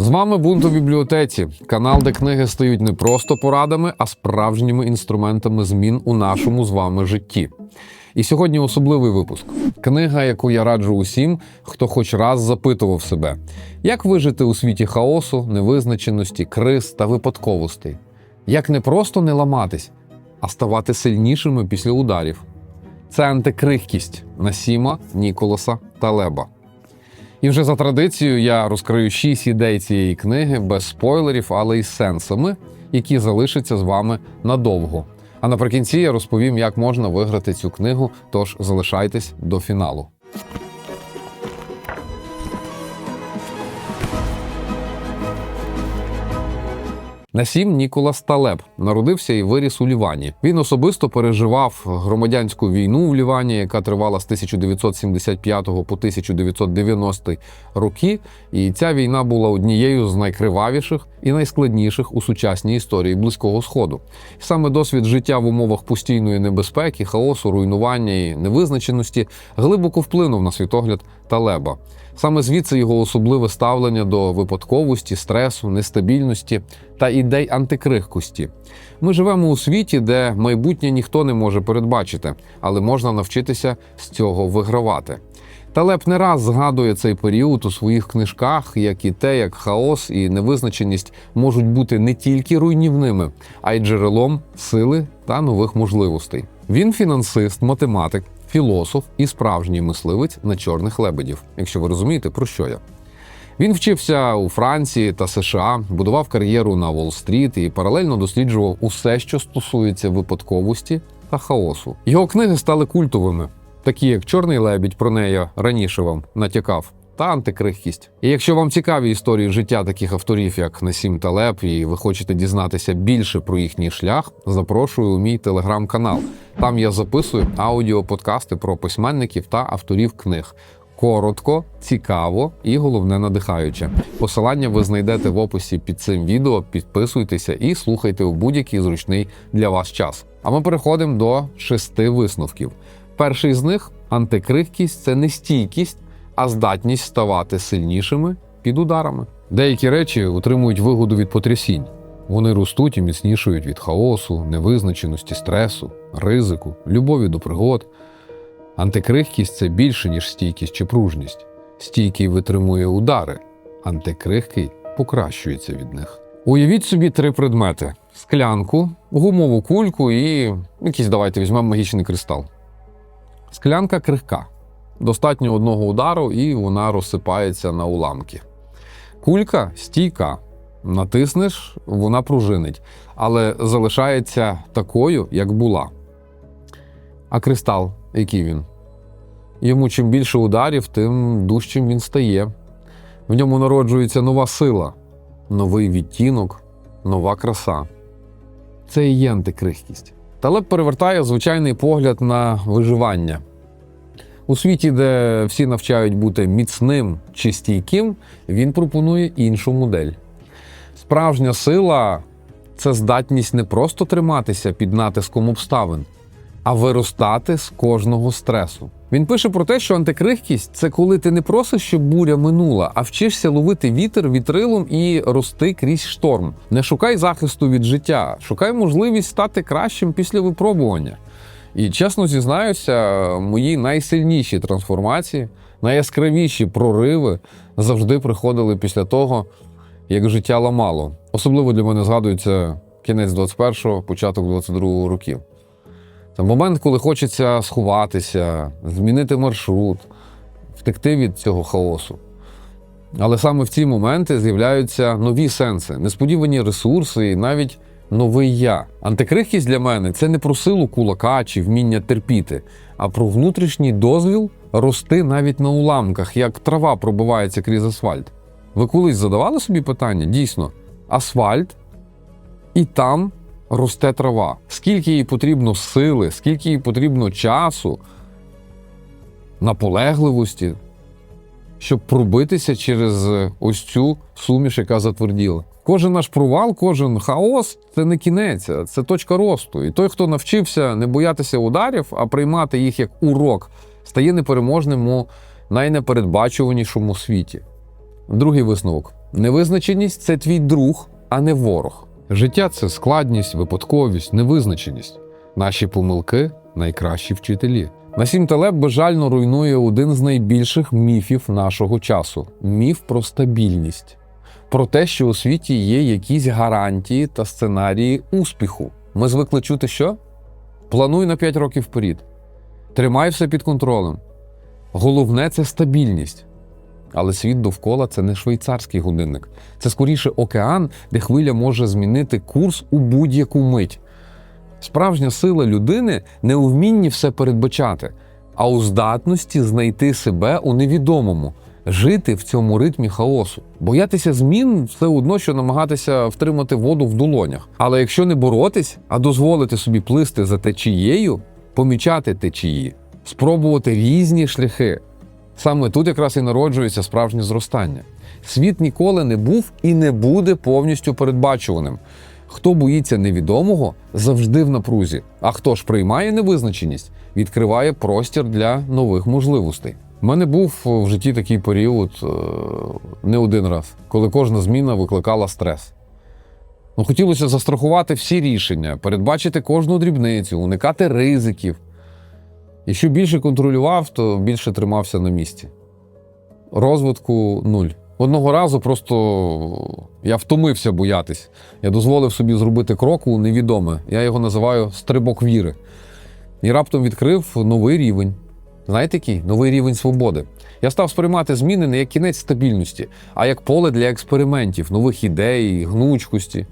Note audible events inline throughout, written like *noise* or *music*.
З вами Бунт у бібліотеці, канал, де книги стають не просто порадами, а справжніми інструментами змін у нашому з вами житті. І сьогодні особливий випуск. Книга, яку я раджу усім, хто хоч раз запитував себе, як вижити у світі хаосу, невизначеності, криз та випадковостей, як не просто не ламатись, а ставати сильнішими після ударів. Це антикрихкість Насіма Ніколаса Талеба. І вже за традицією я розкрию шість ідей цієї книги без спойлерів, але й сенсами, які залишаться з вами надовго. А наприкінці я розповім, як можна виграти цю книгу. Тож залишайтесь до фіналу. Насім Ніколас Талеб народився і виріс у Лівані. Він особисто переживав громадянську війну в Лівані, яка тривала з 1975 по 1990 роки. І ця війна була однією з найкривавіших і найскладніших у сучасній історії Близького Сходу. Саме досвід життя в умовах постійної небезпеки, хаосу, руйнування і невизначеності глибоко вплинув на світогляд Талеба. Саме звідси його особливе ставлення до випадковості, стресу, нестабільності та ідей антикрихкості. Ми живемо у світі, де майбутнє ніхто не може передбачити, але можна навчитися з цього вигравати. Талеб не раз згадує цей період у своїх книжках, як і те, як хаос і невизначеність можуть бути не тільки руйнівними, а й джерелом сили та нових можливостей. Він фінансист, математик, філософ і справжній мисливець на чорних лебедів, якщо ви розумієте, про що я. Він вчився у Франції та США, будував кар'єру на Уолл-стріт і паралельно досліджував усе, що стосується випадковості та хаосу. Його книги стали культовими, такі як Чорний лебідь, про неї раніше вам натякав. Та антикрихкість. І якщо вам цікаві історії життя таких авторів, як Насім Талеб, і ви хочете дізнатися більше про їхній шлях, запрошую у мій телеграм-канал. Там я записую аудіоподкасти про письменників та авторів книг. Коротко, цікаво і головне надихаюче. Посилання ви знайдете в описі під цим відео. Підписуйтеся і слухайте у будь-який зручний для вас час. А ми переходимо до шести висновків. Перший з них антикрихкість це не стійкість, а здатність ставати сильнішими під ударами. Деякі речі отримують вигоду від потрясінь. Вони ростуть і міцнішують від хаосу, невизначеності, стресу, ризику, любові до пригод. Антикрихкість це більше, ніж стійкість чи пружність. Стійкий витримує удари, антикрихкий покращується від них. Уявіть собі три предмети: склянку, гумову кульку і якийсь давайте візьмемо магічний кристал. Склянка крихка. Достатньо одного удару, і вона розсипається на уламки. Кулька стійка. Натиснеш, вона пружинить, але залишається такою, як була. А кристал, який він? Йому чим більше ударів, тим дужчим він стає. В ньому народжується нова сила, новий відтінок, нова краса. Це і є антикрихкість. Талеб перевертає звичайний погляд на виживання. У світі, де всі навчають бути міцним чи стійким, він пропонує іншу модель. Справжня сила це здатність не просто триматися під натиском обставин, а виростати з кожного стресу. Він пише про те, що антикрихкість це коли ти не просиш, щоб буря минула, а вчишся ловити вітер вітрилом і рости крізь шторм. Не шукай захисту від життя, шукай можливість стати кращим після випробування. І чесно зізнаюся, мої найсильніші трансформації, найяскравіші прориви завжди приходили після того, як життя ламало. Особливо для мене згадується кінець 21-го, початок 22-го років. Це момент, коли хочеться сховатися, змінити маршрут, втекти від цього хаосу. Але саме в ці моменти з'являються нові сенси, несподівані ресурси і навіть новий я. Антикрихкість для мене це не про силу кулака чи вміння терпіти, а про внутрішній дозвіл рости навіть на уламках, як трава пробивається крізь асфальт. Ви колись задавали собі питання? Дійсно, асфальт і там росте трава. Скільки їй потрібно сили, скільки їй потрібно часу, наполегливості, щоб пробитися через ось цю суміш, яка затверділа. Кожен наш провал, кожен хаос це не кінець, це точка росту. І той, хто навчився не боятися ударів, а приймати їх як урок, стає непереможним у найнепередбачуванішому світі. Другий висновок: Невизначеність це твій друг, а не ворог. Життя це складність, випадковість, невизначеність. Наші помилки найкращі вчителі. Насім Талеб безжально руйнує один з найбільших міфів нашого часу міф про стабільність, про те, що у світі є якісь гарантії та сценарії успіху. Ми звикли чути, що? Плануй на 5 років вперед. Тримай все під контролем. Головне це стабільність. Але світ довкола це не швейцарський годинник. Це скоріше океан, де хвиля може змінити курс у будь-яку мить. Справжня сила людини не у вмінні все передбачати, а у здатності знайти себе у невідомому, жити в цьому ритмі хаосу. Боятися змін все одно, що намагатися втримати воду в долонях. Але якщо не боротись, а дозволити собі плисти за течією, помічати течії, спробувати різні шляхи. Саме тут якраз і народжується справжнє зростання. Світ ніколи не був і не буде повністю передбачуваним. Хто боїться невідомого, завжди в напрузі. А хто ж приймає невизначеність, відкриває простір для нових можливостей. У мене був в житті такий період е, не один раз, коли кожна зміна викликала стрес. Ну, хотілося застрахувати всі рішення, передбачити кожну дрібницю, уникати ризиків. І що більше контролював, то більше тримався на місці. Розвитку нуль. Одного разу просто я втомився боятись. Я дозволив собі зробити крок у невідоме. Я його називаю стрибок віри. І раптом відкрив новий рівень. Знаєте який? Новий рівень свободи. Я став сприймати зміни не як кінець стабільності, а як поле для експериментів, нових ідей, гнучкості.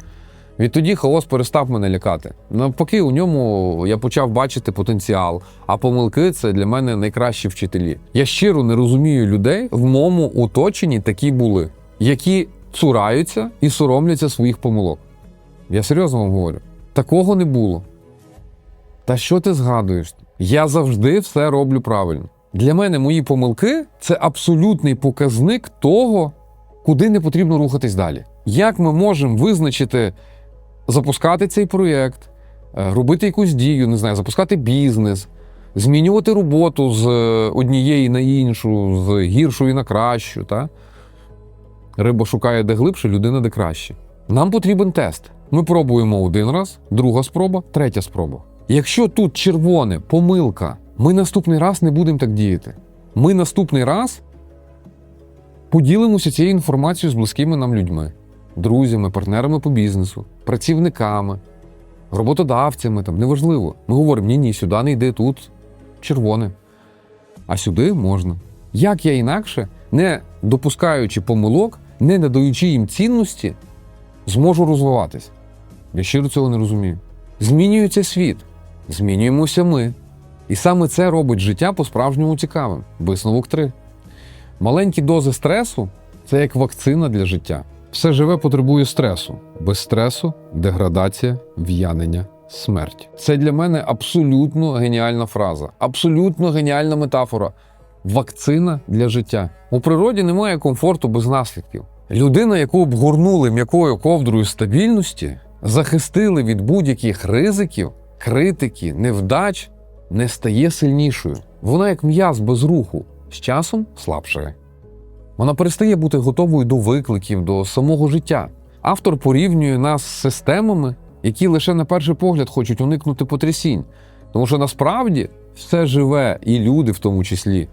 Відтоді хаос перестав мене лякати. Навпаки, у ньому я почав бачити потенціал, а помилки це для мене найкращі вчителі. Я щиро не розумію людей в моєму оточенні такі були, які цураються і соромляться своїх помилок. Я серйозно вам говорю, такого не було. Та що ти згадуєш? Я завжди все роблю правильно. Для мене мої помилки це абсолютний показник того, куди не потрібно рухатись далі. Як ми можемо визначити, запускати цей проєкт, е, робити якусь дію, не знаю, запускати бізнес, змінювати роботу з е, однієї на іншу, з гіршої на кращу. Та? Риба шукає де глибше, людина де краще. Нам потрібен тест. Ми пробуємо один раз, друга спроба, третя спроба. Якщо тут червоне, помилка, ми наступний раз не будемо так діяти. Ми наступний раз поділимося цією інформацією з близькими нам людьми, друзями, партнерами по бізнесу, працівниками, роботодавцями, там, неважливо. Ми говоримо, ні, ні, сюди не йди, тут червоне. А сюди можна. Як я інакше, не допускаючи помилок, не надаючи їм цінності, зможу розвиватись? Я щиро цього не розумію. Змінюється світ, змінюємося ми. І саме це робить життя по-справжньому цікавим. Висновок 3. Маленькі дози стресу це як вакцина для життя. Все живе потребує стресу. Без стресу деградація, в'янення, смерть. Це для мене абсолютно геніальна фраза, абсолютно геніальна метафора. Вакцина для життя. У природі немає комфорту без наслідків. Людина, яку обгорнули м'якою ковдрою стабільності, захистили від будь-яких ризиків, критики, невдач, не стає сильнішою. Вона як м'яз без руху, з часом слабшає. Вона перестає бути готовою до викликів, до самого життя. Автор порівнює нас з системами, які лише на перший погляд хочуть уникнути потрясінь. Тому що насправді все живе, і люди в тому числі,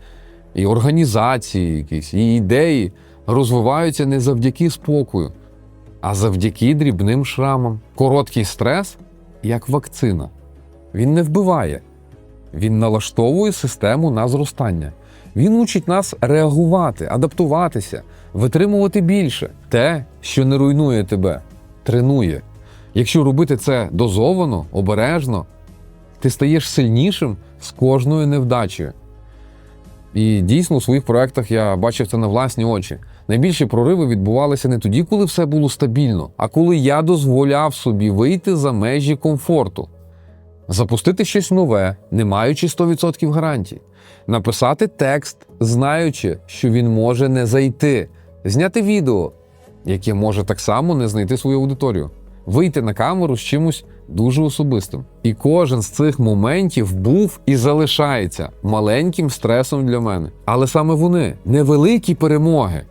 і організації, якісь, і ідеї розвиваються не завдяки спокою, а завдяки дрібним шрамам. Короткий стрес як вакцина. Він не вбиває, він налаштовує систему на зростання. Він учить нас реагувати, адаптуватися, витримувати більше. Те, що не руйнує тебе, тренує. Якщо робити це дозовано, обережно, ти стаєш сильнішим з кожною невдачею. І дійсно у своїх проєктах я бачив це на власні очі. Найбільші прориви відбувалися не тоді, коли все було стабільно, а коли я дозволяв собі вийти за межі комфорту, запустити щось нове, не маючи 100% гарантій, написати текст, знаючи, що він може не зайти, зняти відео, яке може так само не знайти свою аудиторію, вийти на камеру з чимось дуже особистим. І кожен з цих моментів був і залишається маленьким стресом для мене. Але саме вони невеликі перемоги,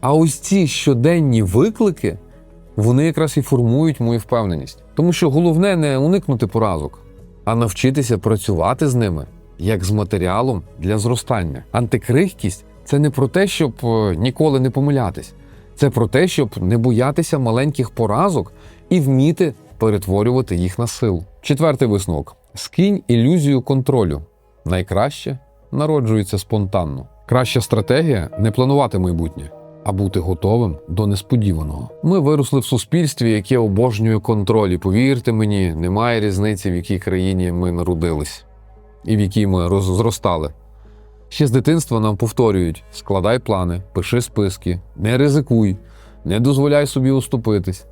А ось ці щоденні виклики, вони якраз і формують мою впевненість. Тому що головне не уникнути поразок, а навчитися працювати з ними як з матеріалом для зростання. Антикрихкість це не про те, щоб е, ніколи не помилятись. Це про те, щоб не боятися маленьких поразок і вміти перетворювати їх на силу. Четвертий висновок: скинь ілюзію контролю. Найкраще народжується спонтанно. Краща стратегія не планувати майбутнє, а бути готовим до несподіваного. Ми виросли в суспільстві, яке обожнює контроль. І повірте мені, немає різниці, в якій країні ми народились і в якій ми зростали. Ще з дитинства нам повторюють: складай плани, пиши списки, не ризикуй, не дозволяй собі уступитись.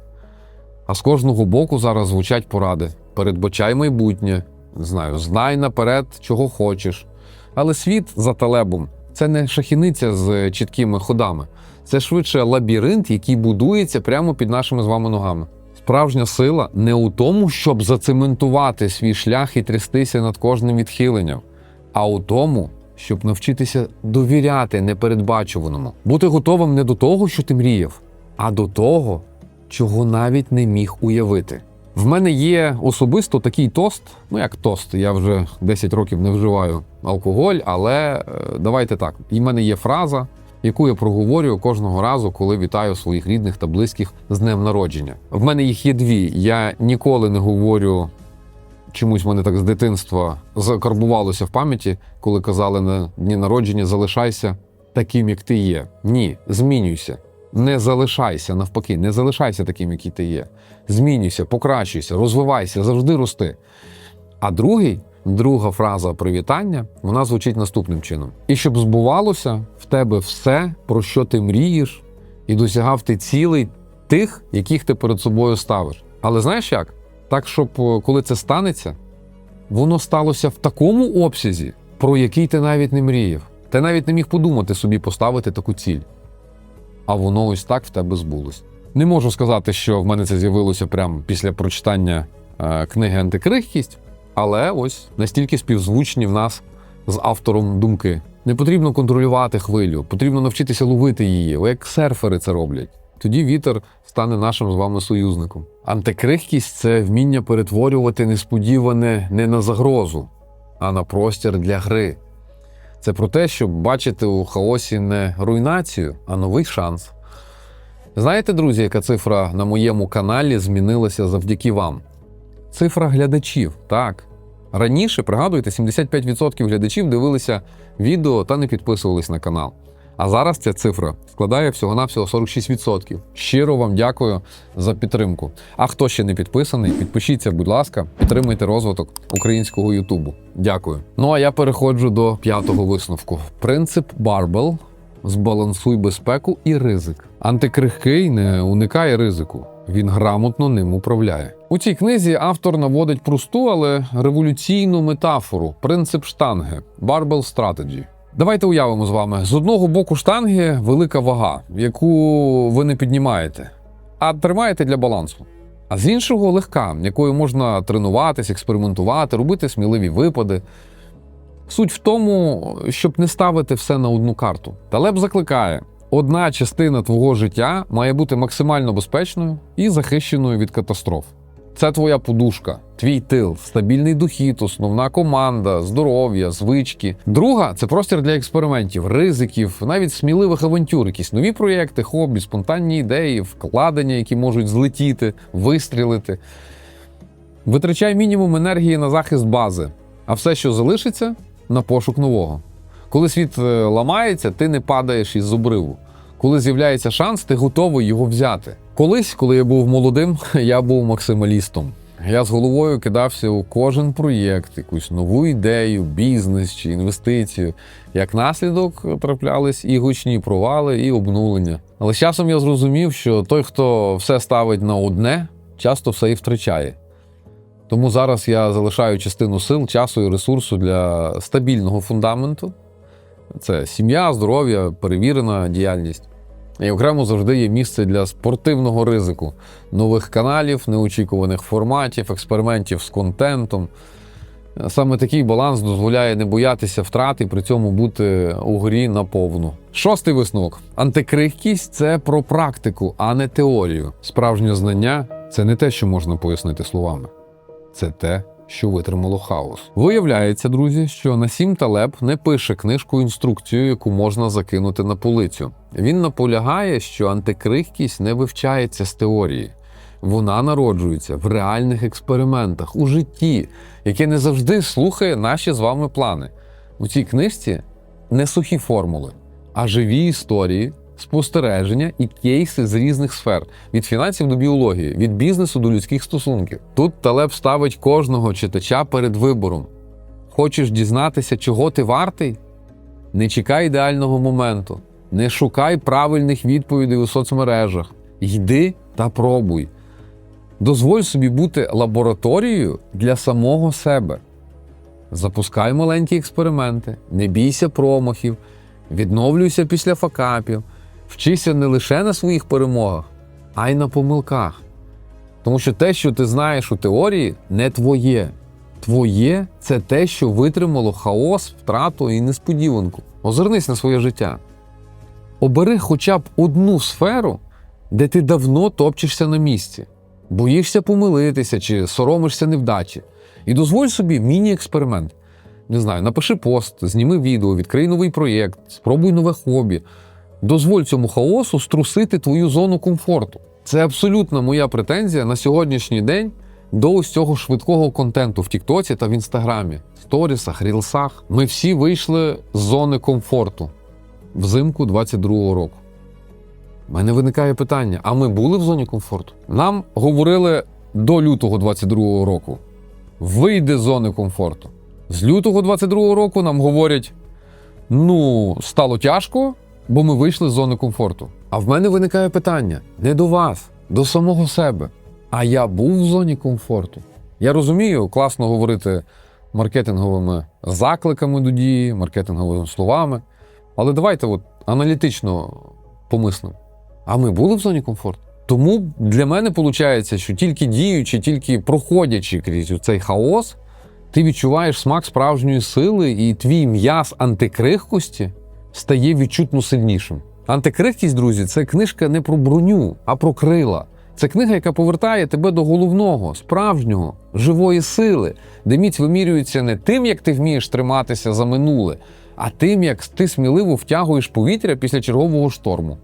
А з кожного боку зараз звучать поради: передбачай майбутнє, не знаю, знай наперед, чого хочеш. Але світ за талебом це не шахіниця з чіткими ходами, це швидше лабіринт, який будується прямо під нашими з вами ногами. Справжня сила не у тому, щоб зацементувати свій шлях і трястися над кожним відхиленням, а у тому, щоб навчитися довіряти непередбачуваному, бути готовим не до того, що ти мріяв, а до того, чого навіть не міг уявити. В мене є особисто такий тост. Ну як тост, я вже 10 років не вживаю алкоголь, але е, давайте так. І в мене є фраза, яку я проговорюю кожного разу, коли вітаю своїх рідних та близьких з днем народження. В мене їх є дві. Я ніколи не говорю чомусь мене так з дитинства закарбувалося в пам'яті, коли казали на дні народження залишайся таким, як ти є. Ні, змінюйся. Не залишайся, навпаки, не залишайся таким, який ти є. Змінюйся, покращуйся, розвивайся, завжди рости. А другий, друга фраза привітання, вона звучить наступним чином: і щоб збувалося в тебе все, про що ти мрієш, і досягав ти цілей тих, яких ти перед собою ставиш. Але знаєш як? Так, щоб е, коли це станеться, воно сталося в такому обсязі, про який ти навіть не мріяв. Ти навіть не міг подумати собі поставити таку ціль. А воно ось так в тебе збулось. Не можу сказати, що в мене це з'явилося прямо після прочитання е, книги Антикрихкість, але ось настільки співзвучні в нас з автором думки. Не потрібно контролювати хвилю, потрібно навчитися ловити її, як серфери це роблять. Тоді вітер стане нашим з вами союзником. Антикрихкість це вміння перетворювати несподіване не на загрозу, а на простір для гри. Це про те, щоб бачити у хаосі не руйнацію, а новий шанс. Знаєте, друзі, яка цифра на моєму каналі змінилася завдяки вам? Цифра глядачів, так. Раніше, пригадуєте, 75% глядачів дивилися відео та не підписувались на канал. А зараз ця цифра складає всього-навсього 46%. Щиро вам дякую за підтримку. А хто ще не підписаний, підпишіться, будь ласка, підтримуйте розвиток українського Ютубу. Дякую. Ну а я переходжу до п'ятого висновку. Принцип Барбел збалансуй безпеку і ризик. Антикрихкий не уникає ризику. Він грамотно ним управляє. У цій книзі автор наводить просту, але революційну метафору принцип штанги Barbell Strategy. Давайте уявимо з вами: з одного боку штанги велика вага, яку ви не піднімаєте, а тримаєте для балансу. А з іншого легка, якою можна тренуватись, експериментувати, робити сміливі випади. Суть в тому, щоб не ставити все на одну карту. Талеб закликає: одна частина твого життя має бути максимально безпечною і захищеною від катастроф. Це твоя подушка, твій тил, стабільний дохід, основна команда, здоров'я, звички. Друга це простір для експериментів, ризиків, навіть сміливих авантюр, якісь нові проєкти, хобі, спонтанні ідеї, вкладення, які можуть злетіти, вистрілити. Витрачай мінімум енергії на захист бази, а все, що залишиться, на пошук нового. Коли світ е, ламається, ти не падаєш із обриву. Коли з'являється шанс, ти готовий його взяти. Колись, коли я був молодим, *laughs* я був максималістом. Я з головою кидався у кожен проєкт, якусь нову ідею, бізнес чи інвестицію. Як наслідок траплялись і гучні провали, і обнулення. Але з часом я зрозумів, що той, хто все ставить на одне, часто все і втрачає. Тому зараз я залишаю частину сил, часу і ресурсу для стабільного фундаменту. Це сім'я, здоров'я, перевірена діяльність. І окремо завжди є місце для спортивного ризику, нових каналів, неочікуваних форматів, експериментів з контентом. Саме такий баланс дозволяє не боятися втрат і при цьому бути у грі наповну. Шостий висновок: антикрихкість це про практику, а не теорію. Справжнє знання це не те, що можна пояснити словами, це те, що витримало хаос. Виявляється, друзі, що Насім Талеб не пише книжку інструкцію, яку можна закинути на полицю. Він наполягає, що антикрихкість не вивчається з теорії. Вона народжується в реальних експериментах у житті, яке не завжди слухає наші з вами плани. У цій книжці не сухі формули, а живі історії, спостереження і кейси з різних сфер від фінансів до біології, від бізнесу до людських стосунків. Тут Талеб ставить кожного читача перед вибором. Хочеш дізнатися, чого ти вартий? Не чекай ідеального моменту, не шукай правильних відповідей у соцмережах. Йди та пробуй. Дозволь собі бути лабораторією для самого себе. Запускай маленькі експерименти, не бійся промахів, відновлюйся після факапів, вчися не лише на своїх перемогах, а й на помилках. Тому що те, що ти знаєш у теорії, не твоє. Твоє це те, що витримало хаос, втрату і несподіванку. Озирнись на своє життя. Обери хоча б одну сферу, де ти давно топчешся на місці, боїшся помилитися чи соромишся невдачі. І дозволь собі міні-експеримент. Не знаю, напиши пост, зніми відео, відкрий новий проєкт, спробуй нове хобі. Дозволь цьому хаосу струсити твою зону комфорту. Це абсолютно моя претензія на сьогоднішній день до ось цього швидкого контенту в Тіктоці та в Інстаграмі, сторісах, рілсах. Ми всі вийшли з зони комфорту взимку 22-го року. У мене виникає питання: а ми були в зоні комфорту? Нам говорили до лютого 22-го року. Вийди з зони комфорту. З лютого 22-го року нам говорять: ну, стало тяжко, бо ми вийшли з зони комфорту. А в мене виникає питання не до вас, до самого себе. А я був в зоні комфорту. Я розумію, класно говорити маркетинговими закликами до дії, маркетинговими словами. Але давайте от аналітично помислимо. А ми були в зоні комфорту? Тому для мене виходить, що тільки діючи, тільки проходячи крізь цей хаос, ти відчуваєш смак справжньої сили, і твій м'яз антикрихкості стає відчутно сильнішим. Антикрихкість, друзі, це книжка не про броню, а про крила. Це книга, яка повертає тебе до головного, справжнього, живої сили, де міць вимірюється не тим, як ти вмієш триматися за минуле, а тим, як ти сміливо втягуєш повітря після чергового шторму,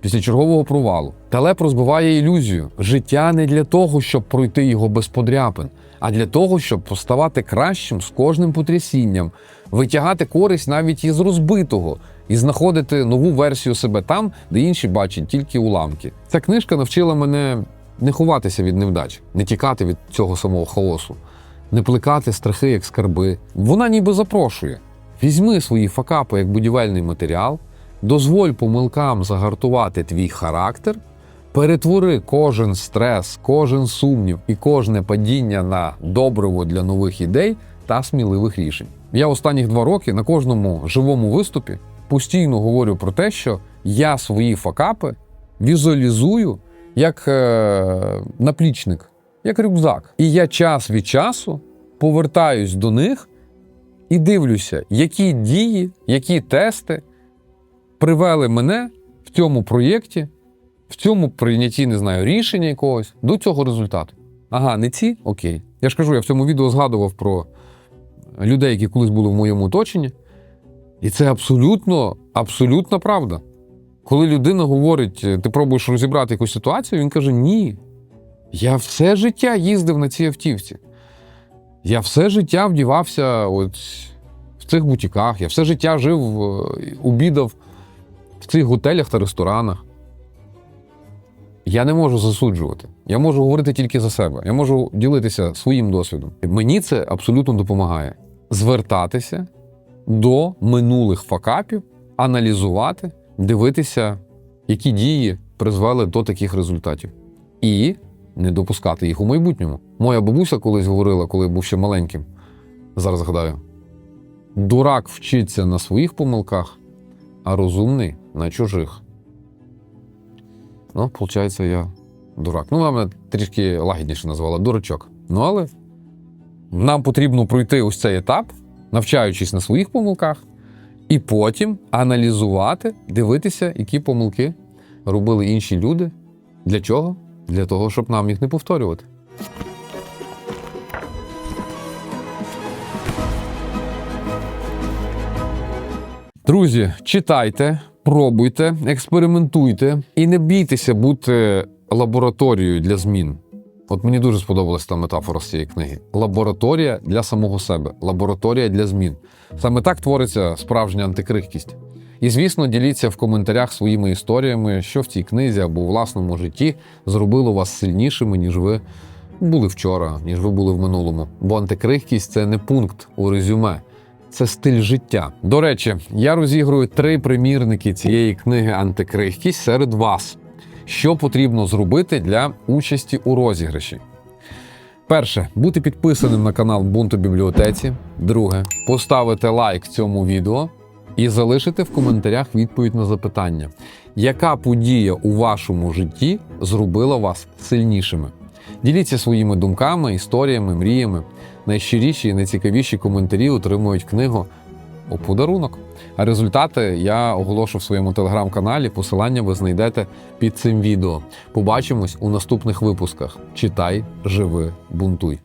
після чергового провалу. Талеп розбиває ілюзію. Життя не для того, щоб пройти його без подряпин, а для того, щоб поставати кращим з кожним потрясінням, витягати користь навіть із розбитого і знаходити нову версію себе там, де інші бачать тільки уламки. Ця книжка навчила мене не ховатися від невдач, не тікати від цього самого хаосу, не плекати страхи як скарби. Вона ніби запрошує. Візьми свої факапи як будівельний матеріал, дозволь помилкам загартувати твій характер, перетвори кожен стрес, кожен сумнів і кожне падіння на добриво для нових ідей та сміливих рішень. Я останніх два роки на кожному живому виступі постійно говорю про те, що я свої факапи візуалізую як е, наплічник, як рюкзак. І я час від часу повертаюсь до них і дивлюся, які дії, які тести привели мене в цьому проєкті, в цьому прийнятті, не знаю, рішення якогось до цього результату. Ага, не ці? Окей. Я ж кажу, я в цьому відео згадував про людей, які колись були в моєму оточенні. І це абсолютно, абсолютна правда. Коли людина говорить, ти пробуєш розібрати якусь ситуацію, він каже: Ні. Я все життя їздив на цій автівці. Я все життя вдівався от в цих бутіках, я все життя жив, е, обідав в цих готелях та ресторанах. Я не можу засуджувати. Я можу говорити тільки за себе. Я можу ділитися своїм досвідом. Мені це абсолютно допомагає звертатися до минулих факапів, аналізувати, дивитися, які дії призвели до таких результатів, і не допускати їх у майбутньому. Моя бабуся колись говорила, коли був ще маленьким. Зараз згадаю: дурак вчиться на своїх помилках, а розумний на чужих. Ну, виходить, я дурак. Ну, вона трішки лагідніше назвала дурачок. Ну, але Нам потрібно пройти ось цей етап, навчаючись на своїх помилках, і потім аналізувати, дивитися, які помилки робили інші люди. Для чого? Для того, щоб нам їх не повторювати. Друзі, читайте, пробуйте, експериментуйте і не бійтеся бути лабораторією для змін. От мені дуже сподобалася та метафора з цієї книги. Лабораторія для самого себе, лабораторія для змін. Саме так твориться справжня антикрихкість. І, звісно, діліться в коментарях своїми історіями, що в цій книзі або у власному житті зробило вас сильнішими, ніж ви були вчора, ніж ви були в минулому. Бо антикрихкість це не пункт у резюме, це стиль життя. До речі, я розігрую три примірники цієї книги Антикрихкість серед вас. Що потрібно зробити для участі у розіграші? Перше, бути підписаним на канал Бунту Бібліотеці. Друге, поставити лайк цьому відео і залишити в коментарях відповідь на запитання, яка подія у вашому житті зробила вас сильнішими. Діліться своїми думками, історіями, мріями. Найщиріші і найцікавіші коментарі отримують книгу у подарунок. А результати я оголошу в своєму телеграм-каналі. Посилання ви знайдете під цим відео. Побачимось у наступних випусках. Читай, живи, бунтуй.